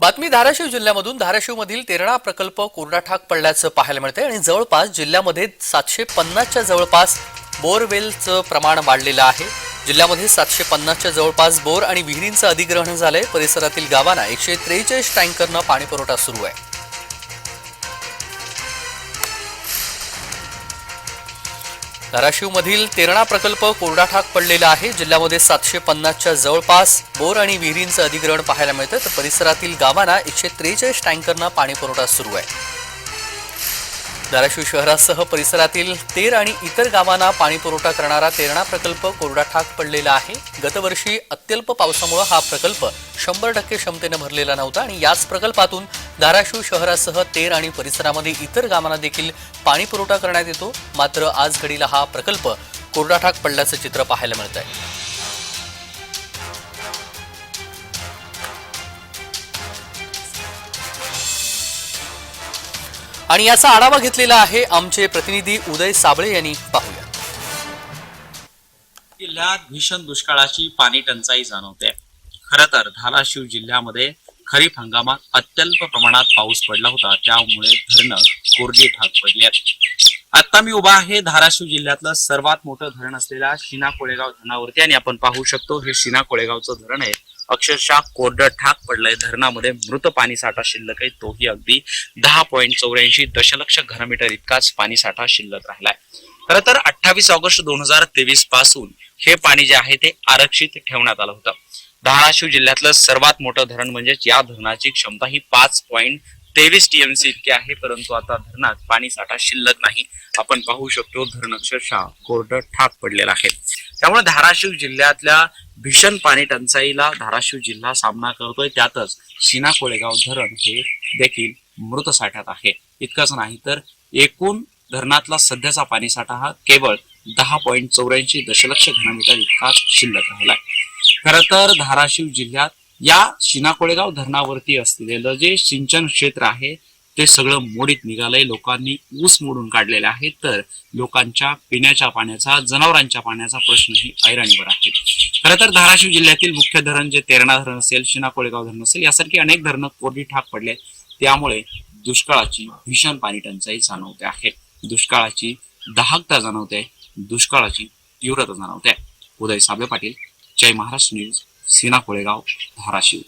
बातमी धाराशिव जिल्ह्यामधून. धाराशिवमधील तेरणा प्रकल्प कोरडाठाक पडल्याचं पाहायला मिळतंय आणि जवळपास जिल्ह्यामध्ये सातशे पन्नासच्या जवळपास बोरवेलचं प्रमाण वाढलेलं आहे. जिल्ह्यामध्ये सातशे पन्नासच्या जवळपास बोर आणि विहिरींचं अधिग्रहण झालंय. परिसरातील गावांना एकशे त्रेचाळीस टँकरनं पाणीपुरवठा सुरू आहे. धाराशिवमधील तेरणा प्रकल्प कोरडाठाक पडलेला आहे. जिल्ह्यामध्ये सातशे पन्नासच्या जवळपास बोर आणि विहिरींचं अधिग्रहण पाहायला मिळतं. तर परिसरातील गावांना एकशे त्रेचाळीस टँकरना पाणी पुरवठा सुरू आहे. धाराशिव शहरासह परिसरातील तेर आणि इतर गावांना पाणी पुरवठा करणारा तेरणा प्रकल्प कोरडा ठाक पडलेला आहे. गतवर्षी अत्यल्प पावसामुळे हा प्रकल्प शंभर टक्के क्षमतेनं भरलेला नव्हता आणि याच प्रकल्पातून धाराशिव शहरासह तेर आणि परिसरामध्ये इतर गावांना देखील पाणी पुरवठा करण्यात येतो. मात्र आज घडीला हा प्रकल्प कोरडा ठाक पडल्याचं चित्र पाहायला मिळत आहे आणि याचा आढावा घेतलेला आहे आमचे प्रतिनिधी उदय साबळे यांनी. पाहूया. जिल्ह्यात भीषण दुष्काळाची पाणी टंचाई जाणवते खर तर धाराशिव जिल्ह्यामध्ये खरीप हंगामात अत्यल्प प्रमाणात पाऊस पडला होता त्यामुळे धरणं कोरडी ठाक पडली आहेत. आता मी उभा आहे धाराशिव जिल्ह्यातलं सर्वात मोठं धरण असलेल्या शिना कोळेगाव धरणावरती आणि आपण पाहू शकतो हे शिना कोळेगावचं धरण आहे. अक्षरशः कोरडं ठाक पडलंय. धरणामध्ये मृत पाणी साठा शिल्लक आहे. तोही अगदी दहा पॉईंट चौऱ्याऐंशी दशलक्ष घनमीटर इतकाच पाणी साठा शिल्लक राहिलाय. खरं तर अठ्ठावीस ऑगस्ट दोन हजार तेवीसपासून हे पाणी जे आहे ते आरक्षित ठेवण्यात आलं होतं. धाराशिव जिल्ह्यातलं सर्वात मोठं धरण म्हणजेच या धरणाची क्षमता ही पाच पॉईंट तेवीस टीएमसी इतकी आहे परंतु आता धरणात पाणी साठा शिल्लक नाही. आपण पाहू शकतो धरण अक्षरशः कोरडं ठाक पडलेलं आहे. त्यामुळे धाराशिव जिल्ह्यातल्या भीषण पाणी टंचाईला धाराशिव जिल्हा सामना करतोय. त्यातच शिना कोळेगाव धरण हे देखील मृत साठ्यात आहे. इतकंच नाही तर एकूण धरणातला सध्याचा पाणीसाठा हा केवळ दहा पॉईंट चौऱ्याऐंशी दशलक्ष घनमीटर इतका शिल्लक राहिलाय. खर तर धाराशिव जिल्ह्यात या शिना कोळेगाव धरणावरती असलेलं जे सिंचन क्षेत्र आहे ते सगळं मोडीत निघालंय. लोकांनी ऊस मोडून काढलेले आहे तर लोकांच्या पिण्याच्या पाण्याचा जनावरांच्या पाण्याचा प्रश्नही ऐरणीवर आहे. खरं तर धाराशिव जिल्ह्यातील मुख्य धरण जे तेरणा धरण असेल शिना कोळेगाव धरण असेल यासारखी अनेक धरणं कोरडी ठाक पडले त्यामुळे दुष्काळाची भीषण पाणी टंचाई जाणवते आहे. दुष्काळाची दाहकता जाणवते. दुष्काळाची तीव्रता जाणवते. उदय साबळे पाटील जय महाराष्ट्र न्यूज सीना कोळेगाव धाराशिव.